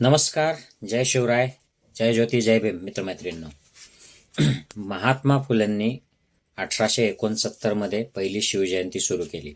नमस्कार जय शिवराय जय ज्योती जय भीम मित्रमैत्रिणींनो. महात्मा फुलेंनी अठराशे एकोणसत्तरमध्ये पहिली शिवजयंती सुरू केली.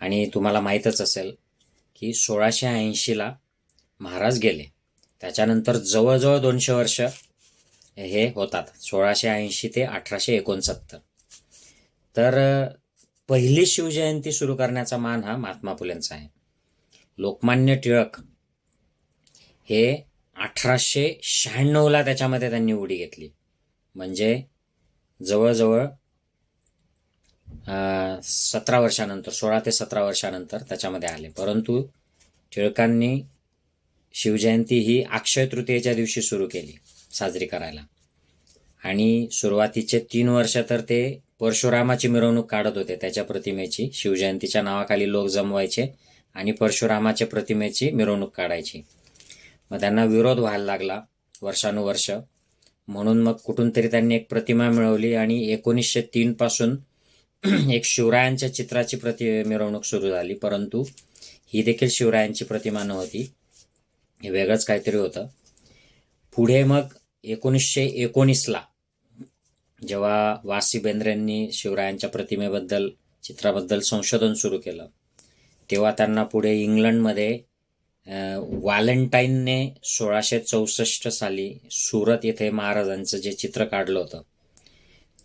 आणि तुम्हाला माहीतच असेल की सोळाशे ऐंशीला महाराज गेले. त्याच्यानंतर जवळजवळ दोनशे वर्ष हे होतात सोळाशे ऐंशी ते अठराशे एकोणसत्तर. तर पहिली शिवजयंती सुरू करण्याचा मान हा महात्मा फुलेंचा आहे. लोकमान्य टिळक हे अठराशे शहाण्णवला त्याच्यामध्ये त्यांनी उडी घेतली. म्हणजे जवळजवळ सतरा वर्षानंतर सोळा ते सतरा वर्षानंतर त्याच्यामध्ये आले. परंतु टिळकांनी शिवजयंती ही अक्षय तृतीयेच्या दिवशी सुरू केली साजरी करायला. आणि सुरुवातीचे तीन वर्ष तर ते परशुरामाची मिरवणूक काढत होते. त्याच्या प्रतिमेची शिवजयंतीच्या नावाखाली लोक जमवायचे आणि परशुरामाच्या प्रतिमेची मिरवणूक काढायची. मग त्यांना विरोध व्हायला लागला वर्षानुवर्ष. म्हणून मग कुठून तरी त्यांनी एक प्रतिमा मिळवली आणि एकोणीसशे तीन पासून एक शिवरायांच्या चित्राची प्रति मिरवणूक सुरू झाली. परंतु ही देखील शिवरायांची प्रतिमा नव्हती. हे वेगळंच काहीतरी होतं. पुढे मग एकोणीसशे एकोणीसला जेव्हा वासी बेंद्रेंनी शिवरायांच्या प्रतिमेबद्दल चित्राबद्दल संशोधन सुरू केलं तेव्हा त्यांना पुढे इंग्लंडमध्ये व्हॅलेंटाईनने सोळाशे चौसष्ट साली सुरत येथे महाराजांचं जे चित्र काढलं होतं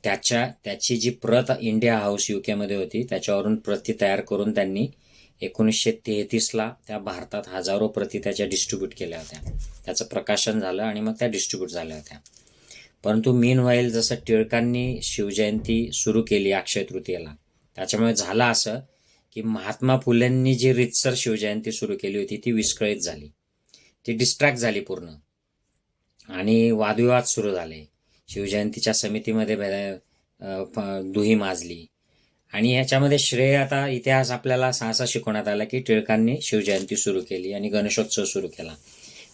त्याच्या त्याची जी प्रत इंडिया हाऊस युकेमध्ये होती त्याच्यावरून प्रती तयार करून त्यांनी एकोणीसशे तेहतीसला त्या भारतात हजारो प्रती त्याच्या डिस्ट्रीब्यूट केल्या होत्या. त्याचं प्रकाशन झालं आणि मग त्या डिस्ट्रीब्यूट झाल्या होत्या. परंतु मीन व्हाईल जसं टिळकांनी शिवजयंती सुरू केली अक्षय तृतीयेला त्याच्यामुळे झालं असं की महात्मा फुलेंनी जी रितसर शिवजयंती सुरू केली होती ती विस्कळीत झाली. ती डिस्ट्रॅक्ट झाली पूर्ण. आणि वादविवाद सुरू झाले. शिवजयंतीच्या समितीमध्ये दुही माजली. आणि ह्याच्यामध्ये श्रेय आता इतिहास आपल्याला सहसा शिकवण्यात आला की टिळकांनी शिवजयंती सुरू केली आणि गणेशोत्सव सुरू केला.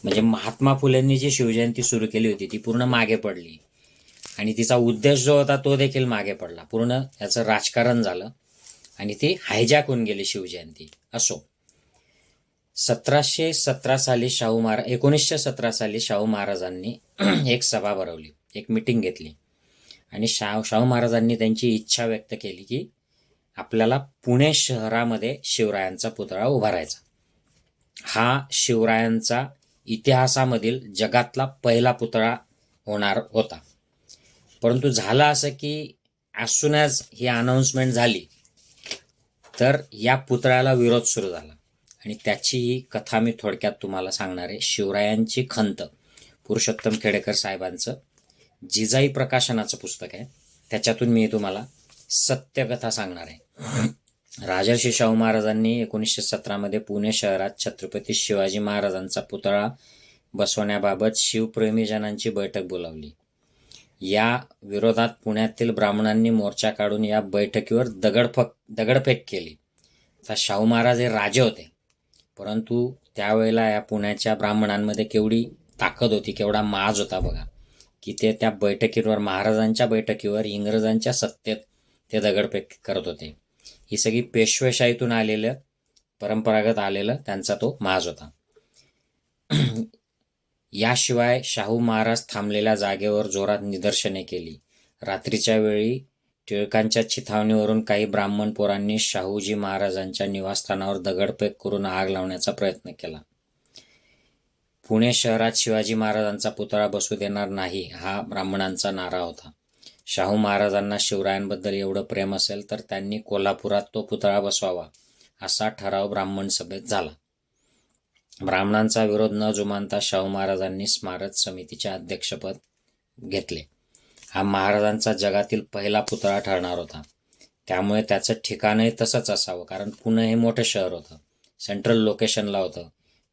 म्हणजे महात्मा फुलेंनी जी शिवजयंती सुरू केली होती ती पूर्ण मागे पडली. आणि तिचा उद्देश जो होता तो देखील मागे पडला. पूर्ण याचं राजकारण झालं. आणि ती हायजॅक होऊन गेली शिवजयंती. असो. सतराशे सतरा साली शाहू महाराज एकोणीसशे सतरा साली शाहू महाराजांनी एक सभा भरवली. एक मिटिंग घेतली. आणि शाहू शाहू महाराजांनी त्यांची इच्छा व्यक्त केली की आपल्याला पुणे शहरामध्ये शिवरायांचा पुतळा उभारायचा. हा शिवरायांचा इतिहासामधील जगातला पहिला पुतळा होणार होता. परंतु झालं असं की as soon as he announcement झाली तर या पुतळ्याला विरोध सुरू झाला. आणि त्याची ही कथा मी थोडक्यात तुम्हाला सांगणार आहे. शिवरायांची खंत पुरुषोत्तम खेडेकर साहेबांचं जिजाई प्रकाशनाचं पुस्तक आहे. त्याच्यातून मी तुम्हाला सत्यकथा सांगणार आहे. राजर्षी शाहू महाराजांनी एकोणीसशे सतरामध्ये पुणे शहरात छत्रपती शिवाजी महाराजांचा पुतळा बसवण्याबाबत शिवप्रेमीजनांची बैठक बोलावली. या विरोधात पुण्यातील ब्राह्मणांनी मोर्चा काढून या बैठकीवर दगडफक दगडफेक केली. आता शाहू महाराज हे राजे होते. परंतु त्यावेळेला या पुण्याच्या ब्राह्मणांमध्ये केवढी ताकद होती केवढा माज होता बघा की ते त्या बैठकीवर महाराजांच्या बैठकीवर इंग्रजांच्या सत्तेत ते दगडफेक करत होते. ही सगळी पेशवेशाहीतून आलेलं परंपरागत आलेलं त्यांचा तो माज होता. याशिवाय शाहू महाराज थांबलेल्या जागेवर जोरात निदर्शने केली. रात्रीच्या वेळी टिळकांच्या चिथावणीवरून काही ब्राह्मण पोरांनी शाहूजी महाराजांच्या निवासस्थानावर दगडफेक करून आग लावण्याचा प्रयत्न केला. पुणे शहरात शिवाजी महाराजांचा पुतळा बसू देणार नाही हा ब्राह्मणांचा नारा होता. शाहू महाराजांना शिवरायांबद्दल एवढं प्रेम असेल तर त्यांनी कोल्हापुरात तो पुतळा बसवावा असा ठराव ब्राह्मण सभेत झाला. ब्राह्मणांचा विरोध न जुमानता शाहू महाराजांनी स्मारक समितीचे अध्यक्षपद घेतले. हा महाराजांचा जगातील पहिला पुतळा ठरणार होता. त्यामुळे त्याचं ठिकाणही तसंच असावं कारण पुणे हे मोठं शहर होतं. सेंट्रल लोकेशनला होतं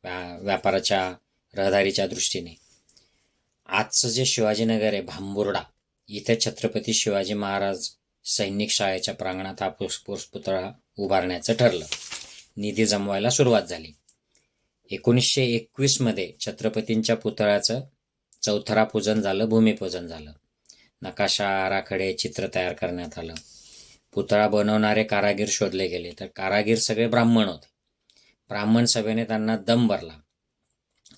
व्या व्यापाराच्या रहदारीच्या दृष्टीने. आजचं जे शिवाजीनगर आहे भांबुर्डा इथे छत्रपती शिवाजी महाराज सैनिक शाळेच्या प्रांगणात हा पुष्पुष पुतळा उभारण्याचं ठरलं. निधी जमवायला सुरुवात झाली. एकोणीसशे एकवीसमध्ये छत्रपतींच्या पुतळ्याचं चौथरा पूजन झालं भूमिपूजन झालं. नकाशा आराखडे चित्र तयार करण्यात आलं. पुतळा बनवणारे कारागीर शोधले गेले. तर कारागीर सगळे ब्राह्मण होते. ब्राह्मण सभेने त्यांना दम भरला.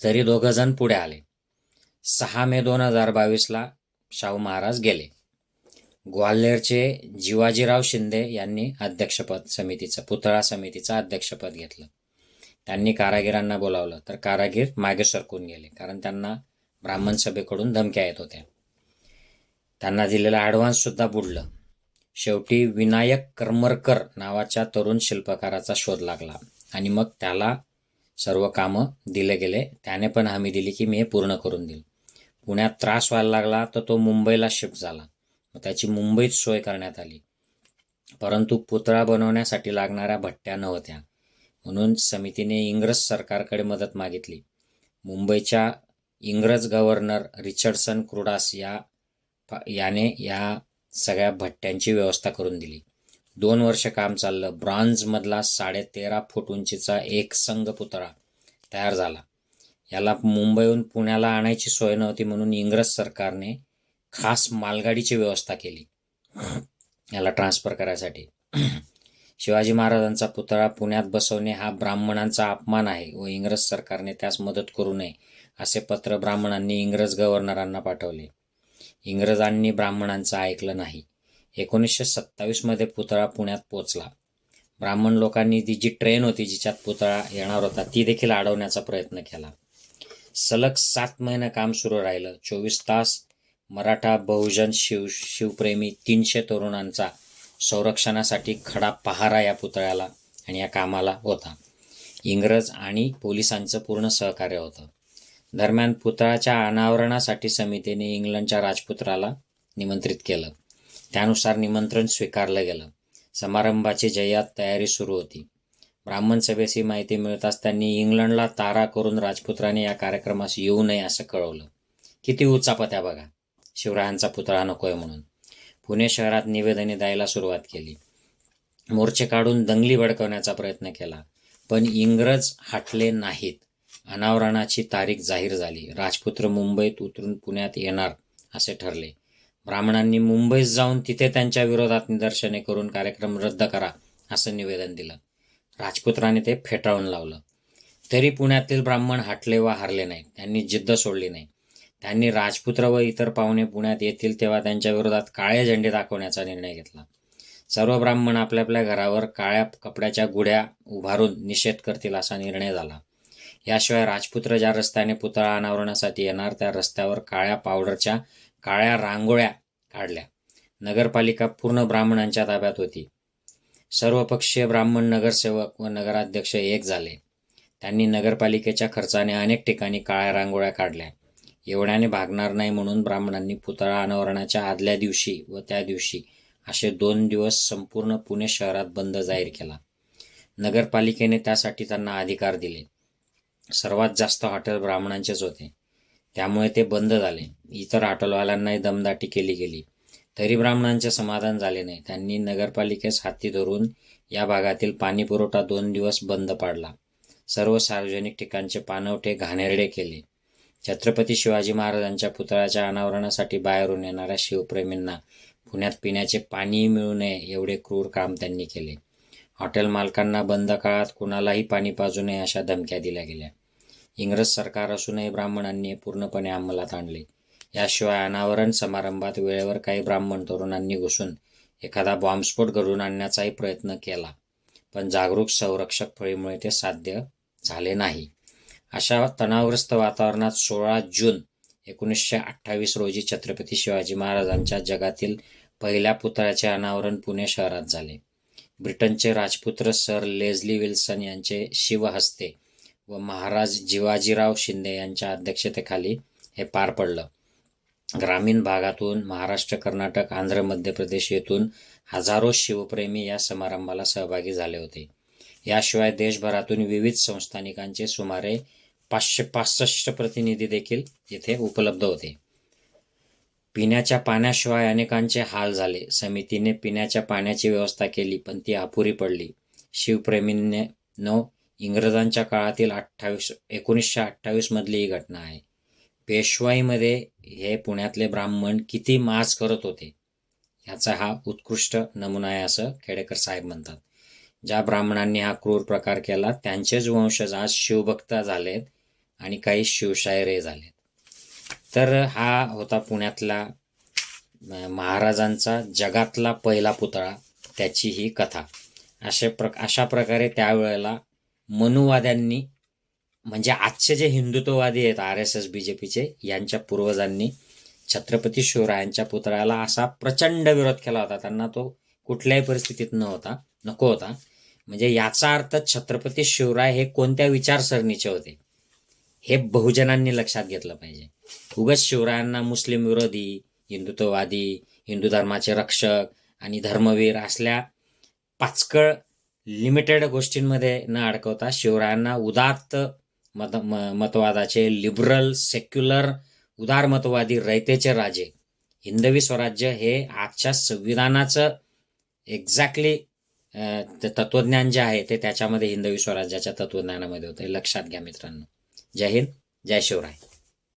तरी दोघं जण पुढे आले. सहा मे दोन हजार बावीसला शाहू महाराज गेले. ग्वाल्हेरचे जिवाजीराव शिंदे यांनी अध्यक्षपद समितीचं पुतळा समितीचं अध्यक्षपद घेतलं. त्यांनी कारागिरांना बोलावलं. तर कारागीर मागे सरकून गेले. कारण त्यांना ब्राह्मण सभेकडून धमक्या येत होत्या. त्यांना दिलेलं ॲडव्हान्ससुद्धा बुडलं. शेवटी विनायक करमरकर नावाच्या तरुण शिल्पकाराचा शोध लागला. आणि मग त्याला सर्व कामं दिले गेले. त्याने पण हमी दिली की मी हे पूर्ण करून देईल. पुण्यात त्रास व्हायला लागला तर तो मुंबईला शिफ्ट झाला. मग त्याची मुंबईत सोय करण्यात आली. परंतु पुतळा बनवण्यासाठी लागणाऱ्या भट्ट्या नव्हत्या. म्हणून समितीने इंग्रज सरकारकडे मदत मागितली. मुंबईच्या इंग्रज गव्हर्नर रिचर्डसन क्रुडास या याने या सगळ्या भट्ट्यांची व्यवस्था करून दिली. दोन वर्ष काम चाललं. ब्रॉन्झमधला साडेतेरा फूट उंचीचा एक संघ पुतळा तयार झाला. याला मुंबईहून पुण्याला आणायची सोय नव्हती म्हणून इंग्रज सरकारने खास मालगाडीची व्यवस्था केली. याला ट्रान्सफर करायसाठी. शिवाजी महाराजांचा पुतळा पुण्यात बसवणे हा ब्राह्मणांचा अपमान आहे व इंग्रज सरकारने त्यास मदत करू नये असे पत्र ब्राह्मणांनी इंग्रज गव्हर्नरांना पाठवले. इंग्रजांनी ब्राह्मणांचं ऐकलं नाही. एकोणीसशे सत्तावीसमध्ये पुतळा पुण्यात पोचला. ब्राह्मण लोकांनी ती जी ट्रेन होती जिच्यात पुतळा येणार होता ती देखील अडवण्याचा प्रयत्न केला. सलग सात महिने काम सुरू राहिलं. चोवीस तास मराठा बहुजन शिव शिवप्रेमी तीनशे तरुणांचा संरक्षणासाठी खडा पहारा या पुतळ्याला आणि या कामाला होता. इंग्रज आणि पोलिसांचं पूर्ण सहकार्य होतं. दरम्यान पुतळ्याच्या अनावरणासाठी समितीने इंग्लंडच्या राजपुत्राला निमंत्रित केलं. त्यानुसार निमंत्रण स्वीकारलं गेलं. समारंभाची जय्यात तयारी सुरू होती. ब्राह्मण सभेस ही माहिती मिळताच त्यांनी इंग्लंडला तारा करून राजपुत्राने या कार्यक्रमास येऊ नये असं कळवलं. किती उचापत्या बघा. शिवरायांचा पुतळा नकोय म्हणून. पुणे शहरात निवेदने द्यायला सुरुवात केली. मोर्चे काढून दंगली भडकवण्याचा प्रयत्न केला. पण इंग्रज हटले नाहीत. अनावरणाची तारीख जाहीर झाली. राजपुत्र मुंबईत उतरून पुण्यात येणार असे ठरले. ब्राह्मणांनी मुंबईत जाऊन तिथे त्यांच्या विरोधात निदर्शने करून कार्यक्रम रद्द करा असं निवेदन दिलं. राजपुत्राने ते फेटाळून लावलं. तरी पुण्यातील ब्राह्मण हटले वा हारले नाहीत. त्यांनी जिद्द सोडली नाही. त्यांनी राजपुत्र व इतर पाहुणे पुण्यात येतील तेव्हा त्यांच्या विरोधात काळे झेंडे दाखवण्याचा निर्णय घेतला. सर्व ब्राह्मण आपल्या आपल्या घरावर काळ्या कपड्याच्या गुढ्या उभारून निषेध करतील असा निर्णय झाला. याशिवाय राजपुत्र ज्या रस्त्याने पुतळा अनावरणासाठी येणार त्या रस्त्यावर काळ्या पावडरच्या काळ्या रांगोळ्या काढल्या. नगरपालिका पूर्ण ब्राह्मणांच्या ताब्यात होती. सर्वपक्षीय ब्राह्मण नगरसेवक व नगराध्यक्ष एक झाले. त्यांनी नगरपालिकेच्या खर्चाने अनेक ठिकाणी काळ्या रांगोळ्या काढल्या. एवढ्याने भागणार नाही म्हणून ब्राह्मणांनी पुतळा अनावरणाच्या आदल्या दिवशी व त्या दिवशी असे दोन दिवस संपूर्ण पुणे शहरात बंद जाहीर केला. नगरपालिकेने त्यासाठी त्यांना अधिकार दिले. सर्वात जास्त हॉटेल ब्राह्मणांचेच होते. त्यामुळे ते बंद झाले. इतर हॉटेलवाल्यांनाही दमदाटी केली गेली. तरी ब्राह्मणांचे समाधान झाले नाही. त्यांनी नगरपालिकेस हाती धरून या भागातील पाणी पुरवठा दोन दिवस बंद पाडला. सर्व सार्वजनिक ठिकाणचे पाणवठे घाणेरडे केले. छत्रपती शिवाजी महाराजांच्या पुतळ्याच्या अनावरणासाठी बाहेरून येणाऱ्या शिवप्रेमींना पुण्यात पिण्याचे पाणी मिळू नये एवढे क्रूर काम त्यांनी केले. हॉटेल मालकांना बंद काळात कुणालाही पाणी पाजू नये अशा धमक्या दिल्या गेल्या. इंग्रज सरकार असूनही ब्राह्मणांनी पूर्णपणे अंमलात आणले. याशिवाय अनावरण समारंभात वेळेवर काही ब्राह्मण तरुणांनी घुसून एखादा बॉम्बस्फोट घडवून आणण्याचाही प्रयत्न केला. पण जागरूक संरक्षक फळीमुळे ते साध्य झाले नाही. अशा तणावग्रस्त वातावरणात सोळा जून एकोणीसशे अठ्ठावीस रोजी छत्रपती शिवाजी महाराजांच्या जगातील पहिल्या पुतळ्याचे अनावरण पुणे शहरात झाले. ब्रिटनचे राजपुत्र सर लेझली विल्सन यांचे शिवहस्ते व महाराज जिवाजीराव शिंदे यांच्या अध्यक्षतेखाली हे पार पडलं. ग्रामीण भागातून महाराष्ट्र कर्नाटक आंध्र मध्य प्रदेश येथून हजारो शिवप्रेमी या समारंभाला सहभागी झाले होते. याशिवाय देशभरातून विविध संस्थानिकांचे सुमारे पाचशे पासष्ट प्रतिनिधी देखील येथे उपलब्ध होते. पिण्याच्या पाण्याशिवाय अनेकांचे हाल झाले. समितीने पिण्याच्या पाण्याची व्यवस्था केली पण ती अपुरी पडली. शिवप्रेमींने नो इंग्रजांच्या काळातील अठ्ठावीस एकोणीसशे अठ्ठावीस मधली ही घटना आहे. पेशवाईमध्ये हे पुण्यातले ब्राह्मण किती मास करत होते? ह्याचा हा उत्कृष्ट नमुना आहे असं खेडेकर साहेब म्हणतात. ज्या ब्राह्मणांनी हा क्रूर प्रकार केला त्यांचेच वंशज आज शिवभक्त झालेत. आणि काही शिवशायरे झाले तर हा होता पुण्यातला महाराजांचा जगातला पहिला पुतळा त्याची ही कथा. अशा प्र अशा प्रकारे त्यावेळेला मनुवाद्यांनी म्हणजे आजचे जे हिंदुत्ववादी आहेत R S S B J पीचे यांच्या पूर्वजांनी छत्रपती शिवरायांच्या पुतळ्याला असा प्रचंड विरोध केला होता. त्यांना तो कुठल्याही परिस्थितीत न होता नको होता. म्हणजे याचा अर्थ छत्रपती शिवराय हे कोणत्या विचारसरणीचे होते? हे बहुजनांनी लक्षात घेतलं पाहिजे. उगाच शिवरायांना मुस्लिम विरोधी हिंदुत्ववादी हिंदू धर्माचे रक्षक आणि धर्मवीर असल्या पाचकळ लिमिटेड गोष्टींमध्ये न अडकवता शिवरायांना उदात्त मत म- मतवादाचे लिबरल सेक्युलर उदारमतवादी रयतेचे राजे. हिंदवी स्वराज्य हे आजच्या संविधानाचं एक्झॅक्टली तत्वज्ञान जे आहे ते त्याच्यामध्ये हिंदवी स्वराज्याच्या तत्वज्ञानामध्ये होतं. हे लक्षात घ्या मित्रांनो. जय हिंद जय शिवराय.